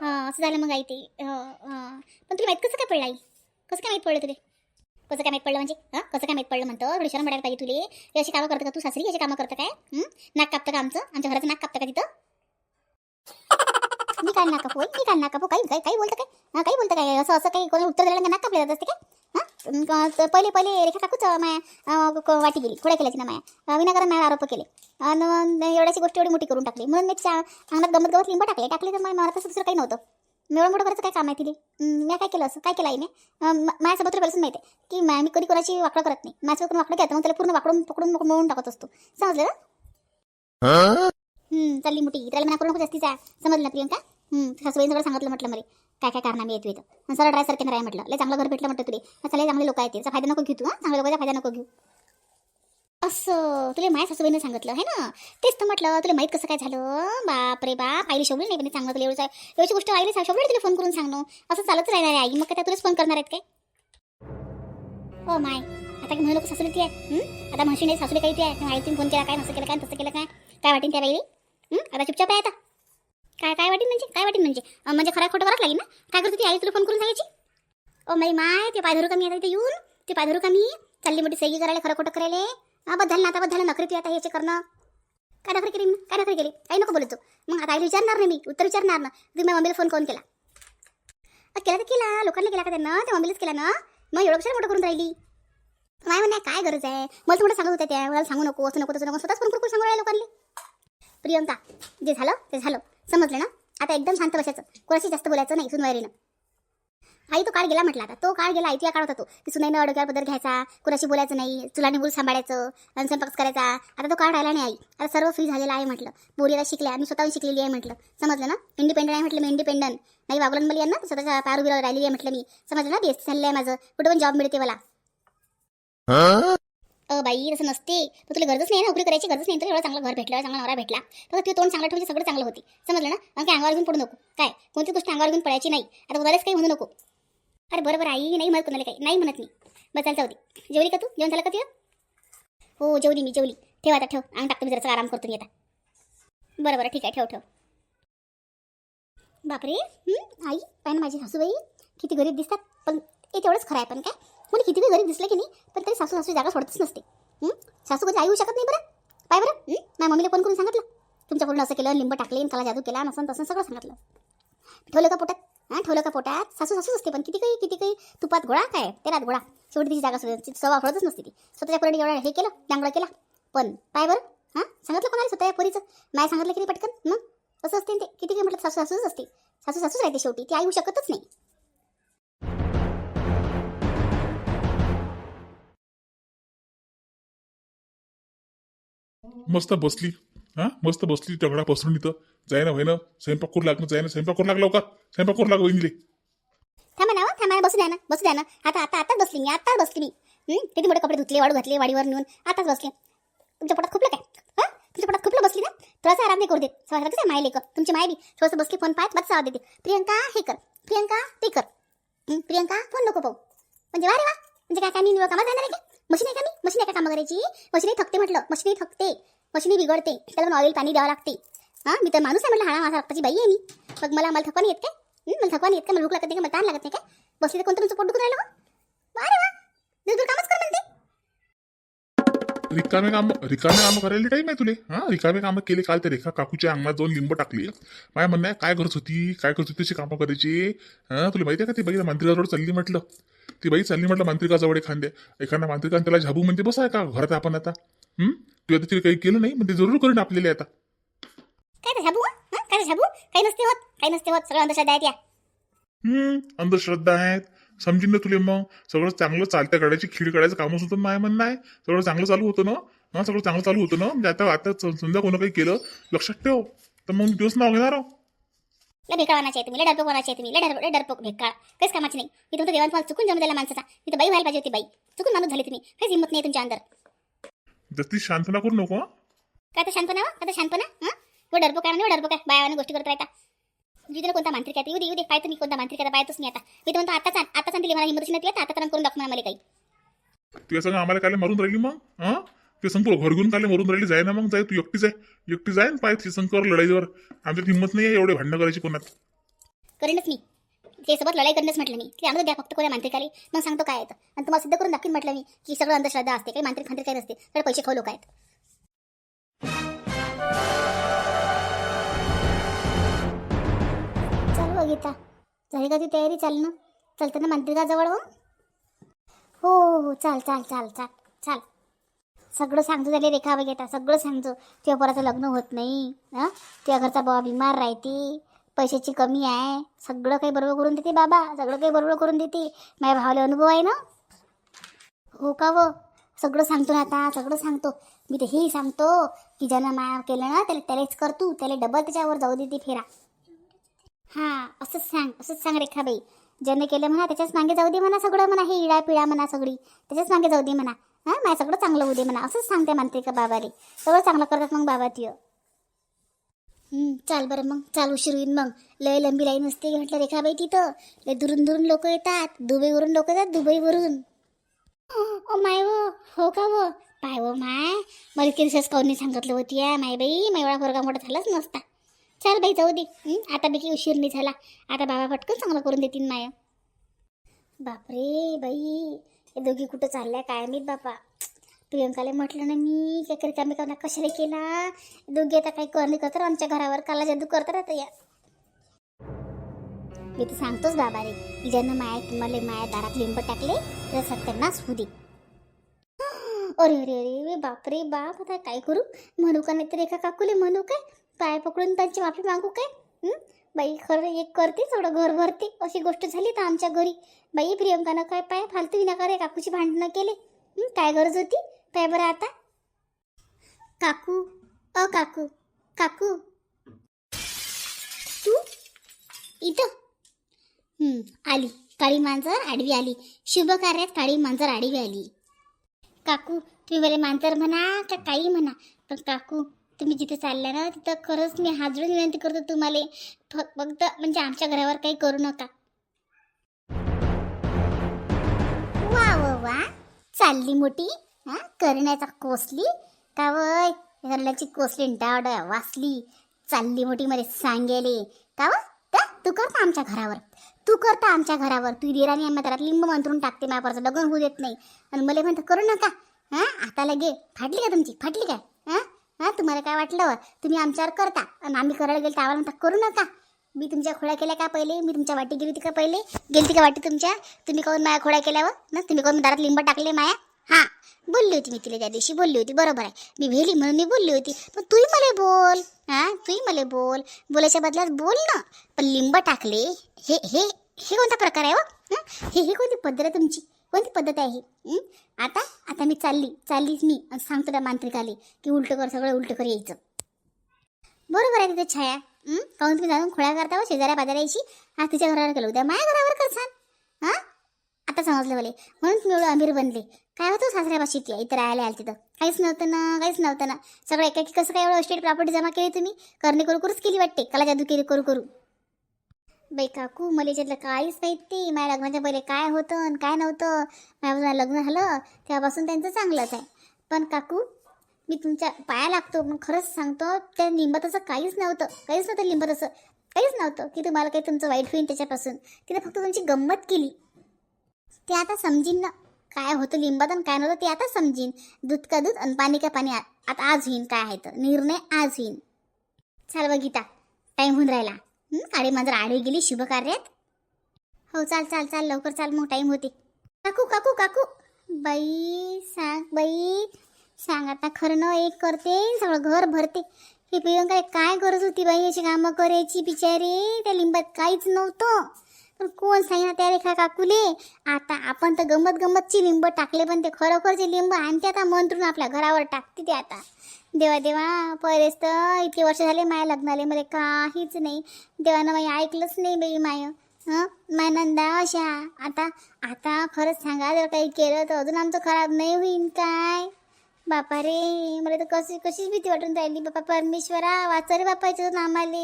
असं झालं मग आई ते. पण तुला माहीत कसं काय पडलं आई? कसं काय माहीत पडलं तुले? कसं काय माहीत पडलं म्हणजे? हां कसं काय माहीत पडलं म्हणतं? थोडी शरम पडायला पाहिजे तुले. हे अशी कामं करतं का? तू सासरी अशी कामं करतं काय? नाक कापतं का आमचं? आमच्या घराचं नाक कापतं का तिथं? मी काय नाका कापू? मी काय नाका पो काही काही काही बोलतं काय? हां काही बोलतं काय? असं असं काही कोणी उत्तर दिलं नाक कापले जात असते काय? पहिले पहिले रेखा काकूच माया वाटी गेली थोड्या केल्याची ना माया. विनाकारण माया आरोप केले. आणि एवढ्याची गोष्ट एवढी मोठी करून टाकली. म्हणून मी तिच्या अंगणात गमत गमत लिंब टाकले. टाकले तर मला तसं दुसरं काही नव्हतं. एवढं मोठं करायचं काय काम आहे तिथे मी काय केलं असं? काय केलं आईने माझ्यासोबत तुला माहिती आहे की मा- मी कधी कोणाची वाकडं करत नाही. माझ्यासोबत वाकडं केलं मग त्याला पूर्ण वाकडून पकडून मोडून टाकत असतो. समजलं ना हम्म, चालली मोठी. त्याला म्हणा करू नको जास्तीचा. समजलं ना प्रियंका? हम्म, सगळं सांगितलं म्हटलं मरे. काय काय कारणामे येतो इथं? सरळ ड्राय सारखे आहे म्हटलं. लय चांगलं घर भेटलं म्हटलं तुले. चला चांगले लोक आहेत त्याचा फायदा नको घेऊ तू हां? चांगल्या लोकांचा फायदा नको घेऊ. असं तुला माया सासूबाईनं सांगितलं आहे ना? तेच तर म्हटलं तुला माहीत कसं काय झालं? बाप रे बाप. आईली शोभली नाही पण चांगलं तुला एवढं एवढी गोष्ट आईली सांग शोभली तुला फोन करून सांगणं? असं चालत राहणार आहे आई. मग काय त्या तुलाच फोन करणार आहेत काय? हो माय आता म्हणू लोक सासूला ती आहे आता म्हणशी नाही सासूला काही ती आहे. आई तुम्ही फोन केला काय नसं केलं काय तसं केलं काय? काय वाटेन त्या बाईले? आता चुपचाप आहे आता. काय काय वाटेल म्हणजे? काय वाटेल म्हणजे? अं, म्हणजे खरं खोटं करावं लागेल ना? काय करतो ती? आई तुला फोन करून सांगायची? ओ माई माय ते पाय धरू का मी आता इथे येऊन? ते पाय धरू का मी? चालली मोठी सैगी करायला खरं खोटं करायला. हा बस झालं ना आता बस झालं नखरी तू आता याचे करणं. काय नखरी केली? मी? काय नखरी केली? काही नको बोलतो मग आता आईला विचारणार नाही मी. उत्तर विचारणार ना. तुम्ही माझ्या मम्मीला फोन कोण केला? अ, केला तर केला. लोकांना केला का त्यांना? त्या मम्मीलाच केला ना? मग एवढं कशाला मोठं करून राहिली? माय म्हणा काय गरज आहे? मला तुम्हाला सांगत होत्या त्या. मला सांगू नको असं नको तसं नको. स्वतःच फोन करून सांगू राहिल्या लोकांनी प्रियंका जे झालं ते झालं. समजलं ना? आता एकदम शांत बसायचं. कोणाशी जास्त बोलायचं नाही सुनवारीनं आई तो काळ गेला म्हटला आता. तो काळ गेला आई तुझ्या काळ होता तो. की सुनाईनं अडक्यावर पदर घ्यायचा कुणाशी बोलायचं नाही चुलाने मूल सांभाळायचं आणि स्वयंपाक करायचा. आता तो काळ राहिला नाही आई. आता सर्व फ्री झालेला आहे म्हटलं. बोरीला शिकल्या मी स्वतःहून शिकलेली आहे म्हटलं. समजलं ना? इंडिपेंडंट आहे म्हटलं मी इंडिपेंडंट नाही वागलं मला यांना स्वतःच्या पारुबीला राहिलेली आहे म्हटलं मी. समजलं ना? बेस्ट झालेलं आहे माझं. कुठं पण जॉब मिळते मला. बाई तसं नसते. तर तुला गरजच नाही ना नोकरी करायची गरज नाही. तर एवढं चांगलं घर भेटलं चांगला नवरा भेटला. तर तुझं तोंड चांगलं ठेवायचं सगळं चांगलं होती. समजलं ना? मग काय अंगावर घेऊन पडू नको. काय? कोणती गोष्ट अंगावर घेऊन पडायची नाही. आता कोणालाच काही म्हणू नको. अरे बरोबर आई नाही म्हणत कोणाला काही. नाही म्हणत मी. बस चालतं होती जेवली का तू? जेवण झालं का तुझं? हो जेवली मी जेवली. ठेव आता ठेव. अंग टाकतो मी जरासा आराम करतो मी आता. बरं बरं ठीक आहे. ठेव ठेव. बापरे. आई पण ना माझी सासूबाई. किती गरीब दिसतात. पण ते तेवढंच खरं आहे पण काय? कोणी किती गरीब दिसलं की नाही पण तरी सासू सासू जागा सोडतच नसते. सासू कधी आई होऊ शकत नाही बरं? पाय बरं. माझ्या मम्मीला फोन करून सांगितलं. तुमच्याकडून असं केलं लिंब टाकले त्याला जादू केला नसन तसं सगळं सांगितलं. ठेवलं का पोटात? हां? ठेवलं का पोटात? सासू सासूच असते पण किती काही किती काही. तुपात गोळा काय? तेलात गोळा. शेवटी तिची जागा सोडायची सवा फळतच नसते ती. स्वतःच्या पोराने एवढा हे केलं डांगडा केला. पण पाय बरं. हां? सांगितलं कोणाला स्वतःच्या पोरीचं? नाही सांगितलं की नाही पटकन? मग? असं असते ना ते. किती काही म्हटलं सासू सासूच असते. सासू सासूच राहते शेवटी. ती आई होऊ शकतच नाही. मस्त बसली. हा? मस्त बसली दगडा पसरून इथं. जाय ना ना स्वयंपाक करू लागलं जाय ना स्वयंपाक करू लागला का स्वयंपाक करू लाग वहिनीले. थांबा ना हो, थांबा ना, बसू द्या ना बसू द्या ना. आता आता आताच बसली मी आताच बसली मी. हं? किती मोठे कपडे धुतले वाळू घातले वाडीवर नेऊन आताच बसले. तुमच्या पोटात खुपलं काय? हा? तुमच्या पोटात खुपलं बसली ना? थोडासा आराम नाही करू देत सगळं कसं माय लेकर. तुमची माय बी. थोडंसं बसली फोन पाहत बस आवाज देते. प्रियंका हे कर. प्रियंका ते कर. हं, प्रियंका फोन नको पाहू. म्हणजे वा रे वा. म्हणजे काय काय मी कामात जाणार आहे का? मशीन आहे का मी? मशीन आहे का कामं करायची? मशीनही थकते म्हटलं. मशीनही थकते. मशीनही बिघडते. त्याला ऑइल पाणी द्यावं लागते. हां? मी तर माणूस आहे म्हटलं. हा माझा रक्ताची बाई आहे मी. मग मला मला थकवा येत काय? मला थकवा येत काय? मला भूक लागत नाही का मला ताण लागत नाही काय? बसले तर कोणतं तुमचं पोट दुखून राहिलं अरे वा दिवसभर कामच कर म्हणते. रिकामे काम रिकामे कामं करायला टाईम आहे तुले. हा? रिकामे कामं केले काल तर रेखा काकूच्या अंगणात जाऊन लिंब टाकली. माझ्या म्हणणं आहे काय करत होती? काय करत होती? तशी कामं करायची? हा? तुला माहिती आहे का ते बघितलं मंत्रिकाजवळ चालली म्हटलं. ती बाई चालली म्हटलं मंत्रिकाजवळ एखाद्या एखाद्या मंत्रिकाने त्याला झाबू म्हणजे बसाय का घरात आपण आता. हं? तू आता तिला काही केलं नाही? ते जरूर करून आपल्याला आता. काय झाबू? हं? काय ते झाबू? काही नसते होत काही नसते होत. सगळं अंधश्रद्धा आहेत या. हम्म अंधश्रद्धा आहेत. समजीन ना तुले मग. सगळं चांगलं चालत्या गाड्याची खीड काढायचं कामच होतं माझ्या म्हणणं आहे सगळं चांगलं चालू होतं ना? हा? सगळं चांगलं चालू होतं ना? म्हणजे आता आता समजा कोणं काही केलं? लक्षात ठेव. तर मग दिवस नाव घेणार आहो. लय बेकावानाचे आहे तुम्ही लय डरपोक वानाचे आहे तुम्ही लय डर लय डरपोक बेकार काहीच कामाची नाही? मी तुमचं देवान तुम्हाला चुकून जन्म दिला माणसाचा. मी तर बाई व्हायला पाहिजे होती बाई. चुकून माणूस झाली तुम्ही. काहीच हिंमत नाही तुमच्या अंदर. जास्ती शांतना करू नको हं? काय तर शांतपणा वा? काय तर शांतपणा? हां? व डरपोक आहे म्हणजे डरपोक आहे. बायावाने गोष्टी करत राहता. जिथे कोणता मांत्रिक आहे येऊ दे येऊ दे. पाहतो मी कोणता मांत्रिक आहे पाहतोच मी आता. मी तर म्हणतो आताच आण- आताच आणली मला हिंमत नाही आता तर करून दाखव मला काही. तुझ्या संग आम्हाला काय मारून राहिली मग हा? ते संग तुला घर घेऊन काय मारून राहिली जाय ना मग जाय तू एकटीच आहे. एकटी जाय ना पाय ते कर लढाईवर. आमच्यात हिंमत नाही आहे एवढे भांडणं करायची कोणात. करेनच मी. ते सोबत लढाई करणंच म्हटलं मी. ते आणून द्या फक्त कोणा मांत्रिकाली. मग सांगतो काय येतं आणि तुम्हाला सिद्ध करून दाखवीन म्हटलं मी की सगळं अंधश्रद्धा असते काही मांत्रिक फांत्रिक काही नसते. तर पैसे खाऊ लोक आहेत. चल बघिता झाली का ती तयारी? चाल ना. चलतं ना मंदिराजवळ हो हो हो. चाल चाल चाल चाल चाल. सगळं सांगतो त्याला रेखा वगैरे सगळं सांगतो. तेव्हा पोराचं लग्न होत नाही हां? तेव्हा घरचा बाबा बिमार राहते पैशाची कमी आहे. सगळं काही बरोबर करून देते बाबा सगळं काही बरोबर करून देते. माझ्या भावाला अनुभव आहे ना? हो का व? सगळं सांगतो ना आता सगळं सांगतो. मी तर हेही सांगतो की ज्यानं माया केलं ना त्याला त्यालाच कर तू. त्याला डबल त्याच्यावर जाऊ देते फेरा. हां असंच सांग असंच सांग रेखाबाई ज्याने केलं म्हणा त्याच्याच मागे जाऊ दे म्हणा सगळं म्हणा हे इडा पिळा म्हणा सगळी. त्याच्याच मागे जाऊ दे म्हणा. हां माझं सगळं चांगलं होऊ दे म्हणा. असंच सांगते मानते बाबाले? सगळं चांगलं करतात मग बाबा तिय चाल बरं मग. चाल उशीर होईन मग. लय लंबी लाईन असते म्हटलं रेखाबाई तिथं. लय दुरून दुरून लोक येतात. दुबईवरून लोक येतात दुबईवरून. ओ माय वो हो का वो? पाय वो माय मला इतके दिवसाच काऊन सांगितलं होती या माय बाई माय एवढा पोरगा मोठा झालाच नसता. चल बाई जाऊ दे. आता देखील उशीर नाही झाला. आता बाबा पटकन चांगलं करून देतील माय. बापरे बाई. हे दोघी कुठं चालल्या काय माहीत बापा. प्रियंकाला म्हटलं ना मी काय करी कामी करणार कशाला केला दोघी आता काही करणे करतात आमच्या घरावर काला जादू करतात आता या. मी तर सांगतोच बाबा रे की ज्यांना माया मला माया दारात लिंब टाकले तर सत्यानाश होऊ दे. अरे अरे अरे रे बापरे बाप आता काय करू? म्हणू का नाहीतर एका काकूले म्हणू काय? पाय पकडून त्यांची माफी मागू काय? बाई खरं एक करते सगळं घर भरते. अशी गोष्ट झाली तर आमच्या घरी. बाई प्रियंकानं काय पाय फालतू विनाकारे काकूची भांडणं केले. काय गरज होती? पाय बरं आता. काकू अ काकू काकू. तू? इथं. आली. काळी मांजर आडवी आली. शुभ कार्यात काळी मांजर आडवी आली. काकू तुम्ही मला मांजर म्हणा का काही म्हणा पण काकू तुम्ही जिथे चालल्या ना तिथं खरंच मी हात जोडून विनंती करतो तुम्हाला. फक्त म्हणजे आमच्या घरावर काही करू नका. वा वा वा. चालली मोठी. हा करण्याचा कोसली. का वय? घरल्याची कोसली डाड वाचली चालली मोठी मध्ये सांगेले. का व त्या तू करता आमच्या घरावर. तू करता आमच्या घरावर. तू दिराने आम्ही त्याला लिंब मंत्रून टाकते माझ्यावरचं लग्न होऊ देत नाही. आणि मला म्हणतं करू नका. हा आता लगे. फाटली का तुमची? फाटली काय? हां तुम्हाला काय वाटलं? व? तुम्ही आमच्यावर करता. आणि आम्ही करायला गेलो आम्हाला म्हणता करू नका. मी तुमच्या खोड्या केल्या का पहिले? मी तुमच्या वाटी गेली होती का पहिले? गेली का वाटी तुमच्या? तुम्ही काऊन माया खोड्या केल्यावर? ना तुम्ही काऊन दारात लिंब टाकले माया? हां बोलली होती मी तिला त्या दिवशी बोलली होती. बरोबर आहे. मी भेली म्हणून मी बोलली होती. पण तूही मला बोल. हां तूही मला बोल. बोलायच्या बदल्यात बोल ना. पण लिंब टाकले हे हे हे कोणता प्रकार आहे हो? हे हे कोणती पद्धत आहे तुमची? कोणती पद्धत आहे ही? आता आता मी चालली चाललीच मी. आणि सांगतो त्या मांत्रिकाले की उलटं कर सगळं उलटं कर यायचं. बरोबर आहे तिथे छाया. काहून तुम्ही जाऊन खोळ्या करता व शेजाऱ्या पाजाऱ्याची आज तिच्या घरावर केलं उद्या माझ्या घरावर करसान? हां? आता समजलं मला. म्हणून तुम्ही एवढं अमीर बनले. काय होतं हो सासऱ्यापाशी ती इथं? राहायला आल तिथं काहीच नव्हतं ना काहीच नव्हतं ना. सगळं एकाकी कसं काय एवढं स्टेट प्रॉपर्टी जमा केली तुम्ही? करणे करू करूच केली वाटते. कला जादू केली करू करू. बाई काकू मला याच्यातलं काहीच माहिती माझ्या लग्नाच्या पहिले काय होतं आणि काय नव्हतं? माझ्या लग्न झालं तेव्हापासून त्यांचं चांगलंच आहे. पण काकू मी तुमच्या पाया लागतो पण खरंच सांगतो त्या लिंबाताचं काहीच नव्हतं. काहीच नव्हतं लिंबाताचं काहीच नव्हतं की तुम्हाला काही तुमचं वाईट होईल त्याच्यापासून. तिने फक्त तुमची गंमत केली. ते आता समजीन ना. काय होतं लिंबात आणि काय नव्हतं ते आता समजीन. दूध का दूध आणि पाणी का पाणी आता आज होईन काय आहे तर. निर्णय आज होईन. चाल बघिता टाईम होऊन राहिला. काळी मांजर आडवी गेली शुभ कार्यात हो चाल चाल चाल लवकर चाल मग टाईम होते. काकू काकू काकू. बाई सांग बाई सांग आता खरं न एक करते सगळं घर भरते. हे प्रियंका काय गरज होती बाई अशी कामं करायची बिचारी? त्या लिंबात काहीच नव्हतं. पण कोण सांगितलं त्या रेखा काकूले? आता आपण तर गंमत गंमतची लिंब टाकले पण ते खरोखरचे लिंब आणते आता मंत्रून आपल्या घरावर टाकते ते आता. देवा देवा पहिलेच तर इतके वर्ष झाले माया लग्नाले मला काहीच नाही. देवानं माई ऐकलंच नाही बाई माय. हं? माय नंदा अशा. आता आता खरंच सांगा जर काही केलं तर अजून आमचं खराब नाही होईन काय? बापा रे मला तर कशी कशीच भीती वाटून राहिली. बापा परमेश्वरा वाचा रे बापायचं आम्हाला